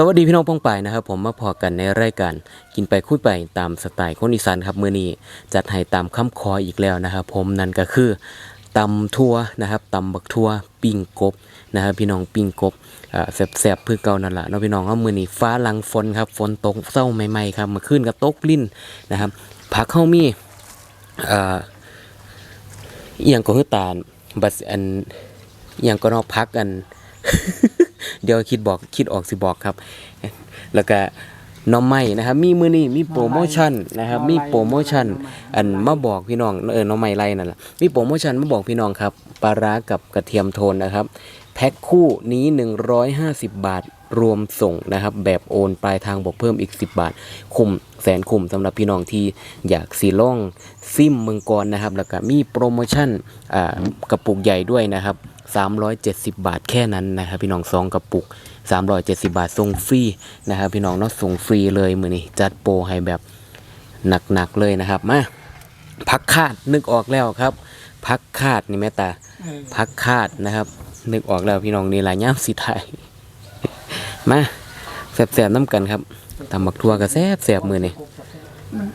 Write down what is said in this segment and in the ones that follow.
สวัสดีพี่น้องป้องไปนะครับ ผมมาพอกันในรายการกินไปคุยไปตามสไตล์คนอีสานครับมื้อนี้จัดให้ตามคำคออีกแล้วนะครับ ผมนั่นก็คือตำทั่วนะครับตำบักทั่วปิ้งกบนะครับ พี่น้องปิ้งกบแซ่บๆเพื่อเก่านั่นแหละเนาะพี่น้องเอามือนี้ฟ้าลังฝนครับฝนตกเศร้าใหม่ๆครับมื่อคืนก็ตกลิ้นนะครับผักเข้ามีอ่าอย่างก็คือตาลบัดอันอย่างก็นอกพักอัน เดี๋ยวคิดบอกคิดออกสิบอกครับ แล้วก็หน้องไม้นะครับ มีมือนี้มีโปรโมชั่นนะครับ มีโปรโมชั่น อันมาบอกพี่น้องเออหน้องไม้ไรนั่นแหละมีโปรโมชั่นมาบอกพี่น้องครับปลาร้ากับกระเทียมโทนนะครับ แพ็คคู่นี้ 150 บาทรวมส่งนะครับ แบบโอนปลายทางบอกเพิ่มอีก 10 บาท คุ้มแสนคุ้มสำหรับพี่น้องที่อยากสีล่องซิมเมืองกรนะครับ แล้วก็มีโปรโมชั่นอ่ากระปุกใหญ่ด้วยนะครับ 370 บาทแค่นั้นนะครับพี่น้องซองกระปุก 370 บาทส่งฟรีนะครับพี่น้องเนาะส่งฟรีเลยมือนี้จัดโปรให้แบบหนักๆเลยนะครับมาพักคาดนึกออกแล้วครับ พักคาดนี่แม่ตาเออพักคาดนะครับ นึกออกแล้วพี่น้องนี่ลายย่ามสีไทยมาแสบๆน้ำกันครับตำบักทัวกับแซ่บแสบมือนี่มัน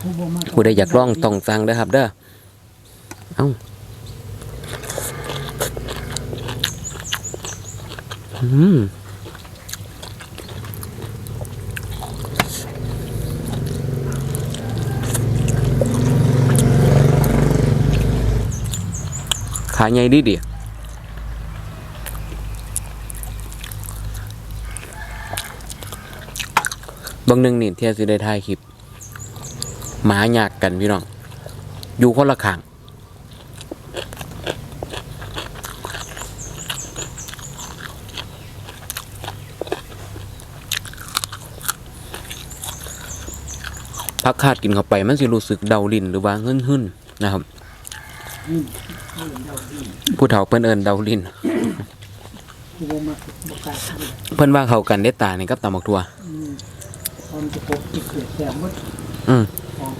ผู้บ่มาผู้ใดอยากลองต้องสั่งเด้อครับเด้อเอ้าอืม ขาใหญ่ดีดิบางหนึ่งนี่เที่ยสิได้ถ่ายคลิปหมาหยากกันพี่น้อง อยู่คนละข้าง พักคาดกินเข้าไป มันสิรู้สึกเดาลินหรือว่าหึ่นหึ่นๆนะครับผู้เฒ่าเพิ่นเอินเดาลินผู้บ่มาบ่กล้าเพิ่นว่าเข้ากันได้ตานี่กับตำบักทัวความกบหมดอืมออม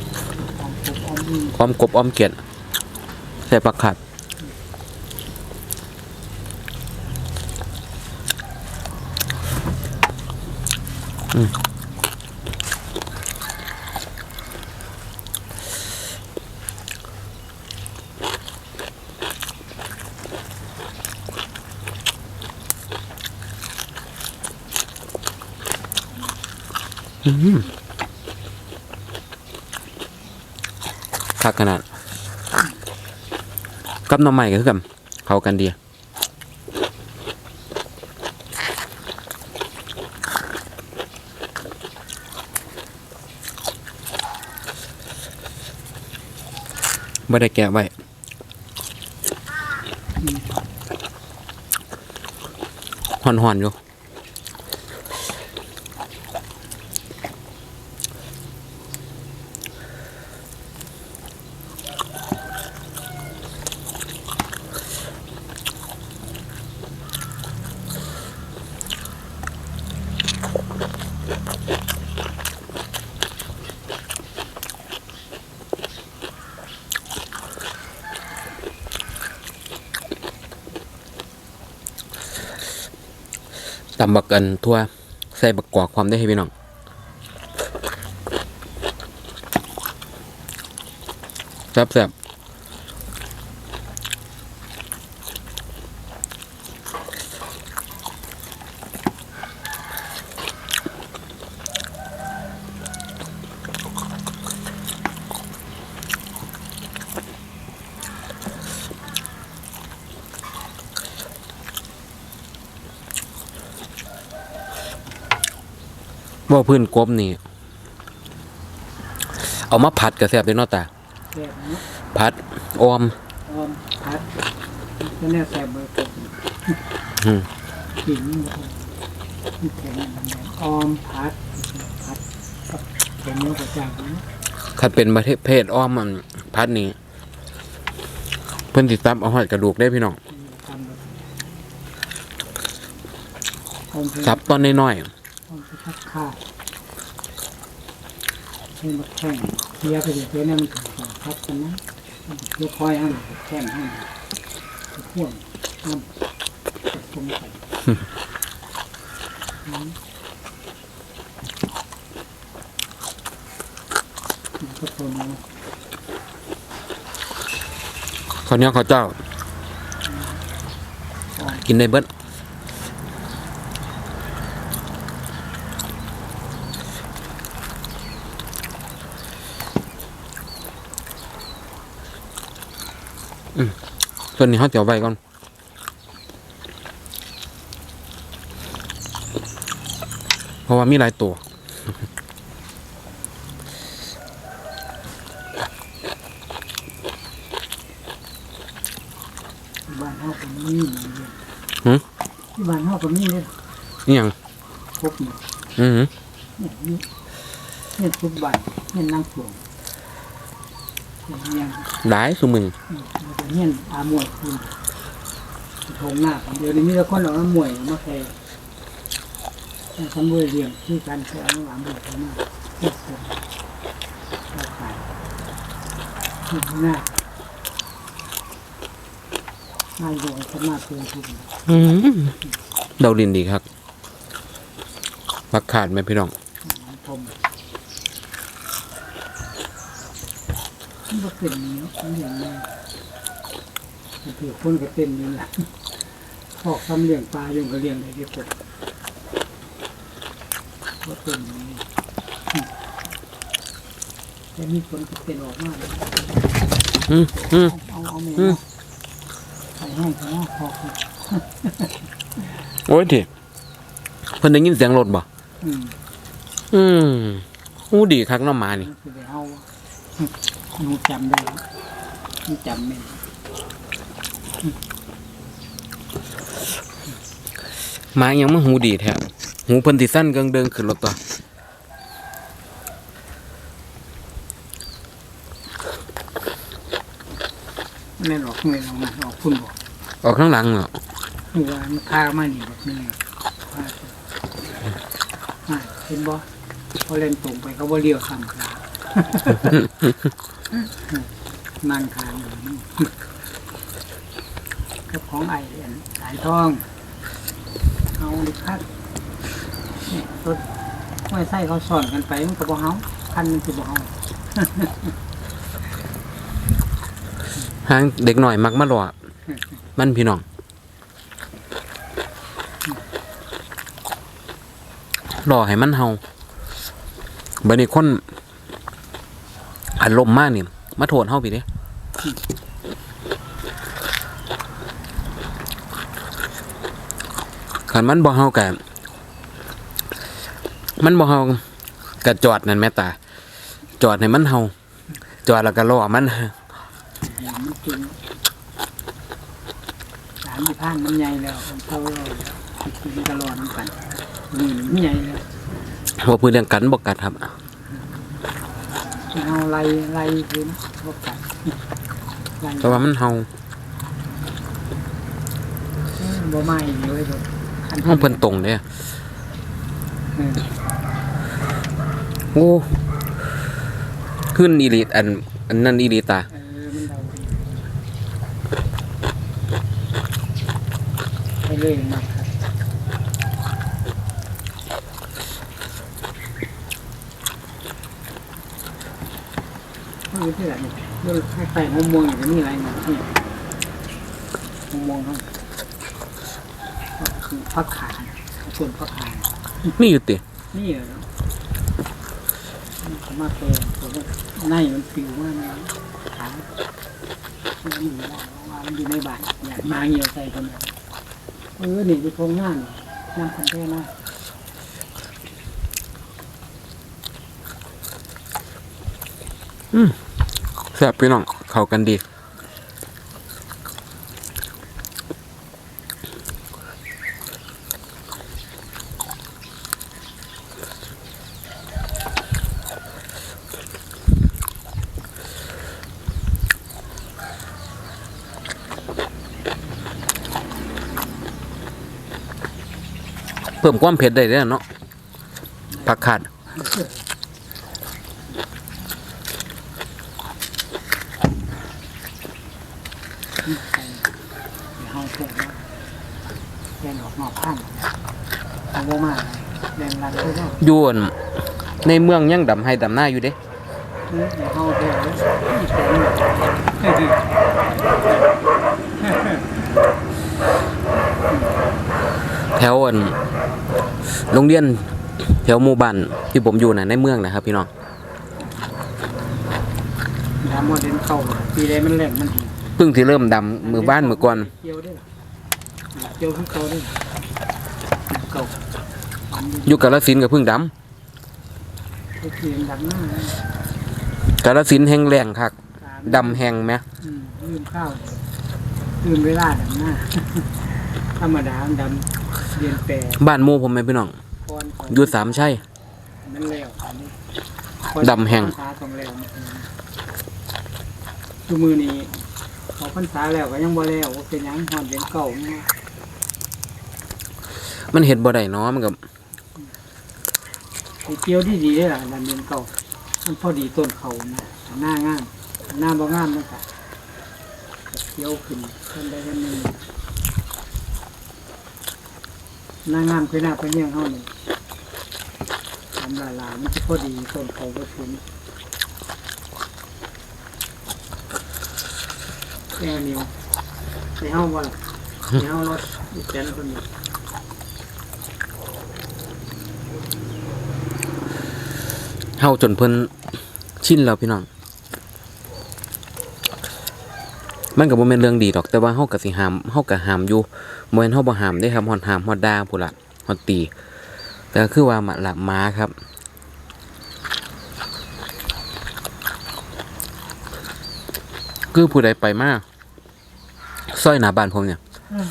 ออมปกออมมีอ้อมกบอ้อมเกียดใส่ปักขาดอืม คักขนาด กับน้องใหม่ก็คือกันเข้ากันดีไม่ได้แกะไว้หอนหอนๆอยู่ ตำบักกันทั่วใส่บักกอกความได้ให้พี่น้องแซ่บ ว่าพื้นกบนี่ เอามาผัดกับแซ่บด้วยเนาะตาแสบเนาะผัดออม ออมพัดก็แน่แสบเบอร์กบอืมกินบ่มีแข็งอันนั้นออมพัดพัดกับแข็งเนื้อกระจายเนาะคัดเป็นประเภทเพศอ้อมมันพัดนี่เพิ่นติดตับเอาหอดกระดูกได้พี่น้องทำแบบออมเป็นสับตอนน้อย ออมเป็นทักข้าวให้มาแข่งเทียบไปเดี๋ยวเทียบเนี่ยมันถึงสองพัดกันนะเทียบคอยให้แข่งให้พ่วงน้ำผสมไปอืมแล้วก็ตัวนี้ข้าวเหนียวข้าวเจ้า กินได้เบิด ส่วนนี้เขาจะเอาไว้ก่อนเพราะว่ามีหลายตัวที่บ้านเฮาก็มีนี่เลยหืมที่บ้านเฮาก็มีเลยนี่ยังพวกนี้อือหือเนี่ยนี่เนี่ยทุกบ้านเนี่ยนั่งสวงเนี่ยยัง หลายสุมึงอืมแล้วก็เนี่ยอามวยคุณทงหน้าของเดี๋ยวนี้มีแต่คนเอาน้ำมวยมาแข่งทำมวยเรียงที่การแข่งเอาน้ำมวยเข้ามาเทียบกันเข้าไปที่หน้าหน้าโยนสมาตัวทุกข์อืมเดาดินดีครับผักขาดไหมพี่น้อง ผม มันก็เป็นอย่างนี้มันอย่างนี้มันถือคนก็เป็นอยู่ละพอกทำเลี้ยงปลาเลี้ยงก็เลี้ยงได้ที่ผมก็เป็นอย่างนี้แต่มีคนก็เป็นออกมาเลยอืมอืมเอาเอาเมอืมนะใส่ให้เขาว่าพอกโอ้ยทีเพิ่นได้ยินเสียงรถบ่อืมอืมอู้ดีคักเน้ำมานี่ มันคือไปเอาหนูจำได้หนูจำไม่ได้หมายังมาหูดีแท้หูเพิ่นสิสั้นเกิงเดิงขึ้นรถตัวแม่นออกเงินออกมาออกคุณบอกออกข้างหลังเนาะคือว่ามันพามานี่แบบนี้พาไปอ่าเห็นบ่พอเล่นตรงไปเขาบ่เลี้ยวข้ามขานั่งคางอยู่นี่กับของไอ้อันสายทอง เอาดิคัดเนี่ยรถไม่ใส่เขาสอนกันไปมันก็บ่เฮาคันมันสิบ่เฮาหางเด็กหน่อยมักมาหลอมันพี่น้องรอให้มันเฮาบัดนี้คน อารมณ์มากนี่มาโทษเฮาพี่เด้คันมันบ่เฮากันมันบ่เฮากะจอดนั่นแม่ตา จอดให้มันเฮาจอดแล้วก็รอมันเห็นมันจริงสามที่พานมันใหญ่แล้วมันเข้ารอดมันก็รอดน้ำกันนี่มันใหญ่แล้วว่าพูดเรื่องกันบอกกันครับ เอาไล่ไล่พื้นพวกกันไล่เพราะว่ามันเฮาบ่ไหม้เดี๋ยวไอ้ตัวคันห้องเพิ่นตรงเด้เออโอ้ขึ้นอีหลีอันอันนั้นอีหลีตา เออมันเดาดีไปเรื่อยมากครับ เขาอยู่ที่ไหนเนี่ยเรื่องให้ใส่หัวมวงอย่างนี้อะไรนะนี่หัวมวงเขาพักขาส่วนพักขามีอยู่ตินี่เหรอเนาะนี่เขามาเปิดผมว่าในมันปิวมากเลยขามันอยู่ได้ว่ามันอยู่ในบ้านอยากมาเหี่ยวใส่คนเดียเออนี่ไปทงหน้านี่น้ำคันแท้หน้า แซ่บพี่น้อง เข้ากันดี เพิ่มความเผ็ดได้เด้อเนาะผักขาด ใส่ในห้องแท้แล้วแกนออกนอกข้างเอาบ่มาแรงรันก็ได้อยวนในเมืองยังดำให้ดำหน้าอยู่เด้เฮาแท้เลยอีแตนแถวอันโรงเรียนแถวหมู่บ้านที่ผมอยู่น่ะในเมืองนะครับพี่น้องน้ำมอเดนเข้าปีใดมันแหลมมันดี พิ่งที่เริ่มดำมือบ้านมือก่อนเกี่ยวได้เกี่ยวคือเก่าได้เก่าอันนี้อยู่กาลสินธุ์กับเพิ่งดก็คือดำหน้าำกาลสินธุ์แห้งแรงคักดำแห้งไหมอืมลืมข้าวลืมเวลาดำหน้าธรรมดาดำเรียนแปรบ้านหมู่ผมไหมพี่น้องพรของอยู่สามชัยมันแล้วอันนี้ดำแห้งพรษาต้องแล้วทุกมือนี้ เขาพรรษาแล้วก็ยังบ่แล้วว่าเป็นหยังหอนเป็นเก่าเนาะมันเห็ดบ่ได้เนาะมันกับไอ้เกี่ยวที่ดีได้ล่ะดันเป็นเก่ามันพอดีต้นเขานะหน้างามหน้าบ่งามมันก็เกี่ยวขึ้นกันได้กันหนึ่งหน้างามคือหน้าพะเนียงเฮานี่ทำลายลามันจะพอดีต้นเขาก็ถึง แค่นี้ในเฮาว่าในเฮารถอีกแสนคนนี้เฮาจนเพิ่นชินแล้วพี่น้อง มันก็บ่แม่นเรื่องดีดอก แต่ว่าเฮาก็สิห้ามเฮาก็ห้ามอยู่บ่แม่นเฮาบ่ห้ามเด้ครับฮอดห้ามฮอดด่าพุ่นล่ะฮอดตี แต่คือว่าหมาละมาครับคือผู้ใดไปมา ซอยหน้าบ้านผมเนี่ยอืม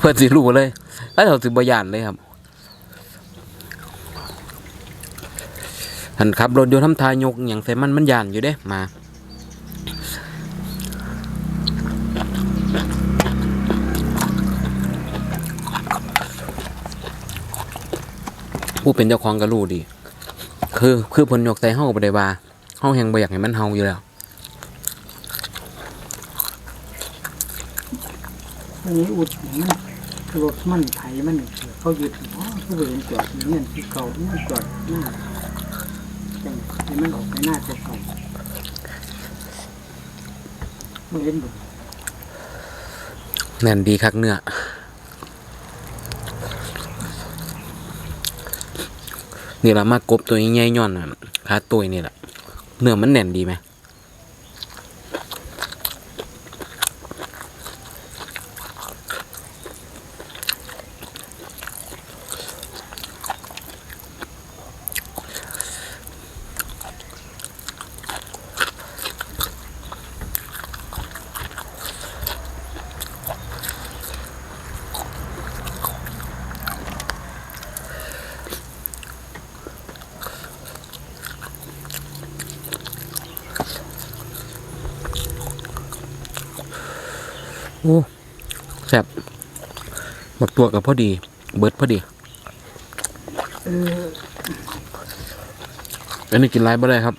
เพิ่นสิรู้เลยแล้วเราสิบ่ย่านเลยครับหันขับรถอยู่ทำทายกหยังใส่มันมันย่านอยู่เด้หมาผู้เป็นเจ้าของก็รู้ดี คือคือเพนยกใส่เฮาก็บ่ได้ว่าเฮาแฮงบ่อยากให้มันเฮาอยู่แล้ว นนี้อุดมันรถมันไถมันเขาหยุดอ๋อผู้บริเวณจอดเงี้ยที่เก่าเนี่ยจอดหน้าจังให้มันออกไปหน้าเก่าไม่เห็นบุแน่นดีคักเนื้อนี่ละมากกบตัวใหญ่ๆย่อนนะขาตัวนี่แหละเนื้อมันแน่นดีไหม โอ้ แซ่บบักตัวกับพอดี เบิดพอดีอันนี้กินไรบ่ได้ครับ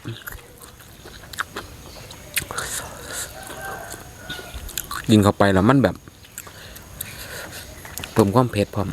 กินเข้าไปแล้วมันแบบเพิ่มความเผ็ดพร้อม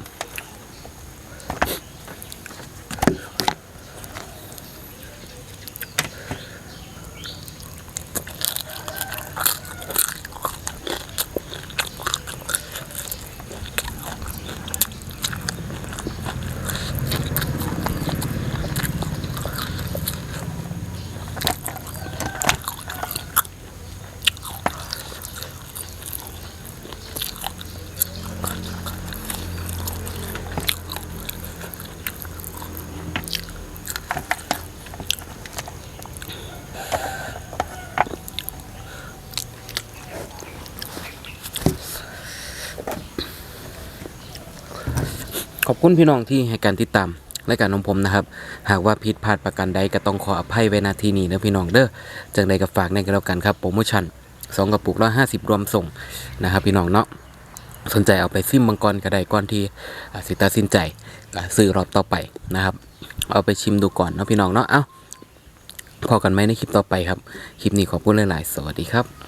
ขอบคุณพี่น้องที่ให้การติดตามรายการของผมนะครับ หากว่าผิดพลาดประการใดก็ต้องขออภัยไว้ณที่นี้นะพี่น้องเด้อจากใดก็ฝากในกันแล้วกันครับโปรโมชั่นสองกระปุกร้อยห้าสิบรวมส่งนะครับ พี่น้องเนาะสนใจเอาไปซิมมังกรก็ได้ก่อนที่สิตัดสินใจซื้อรอบต่อไปนะครับ เอาไปชิมดูก่อนเนาะพี่น้องเนาะเอ้าพอกันไหมในคลิปต่อไปครับ คลิปนี้ขอบคุณหลาย ๆ สวัสดีครับ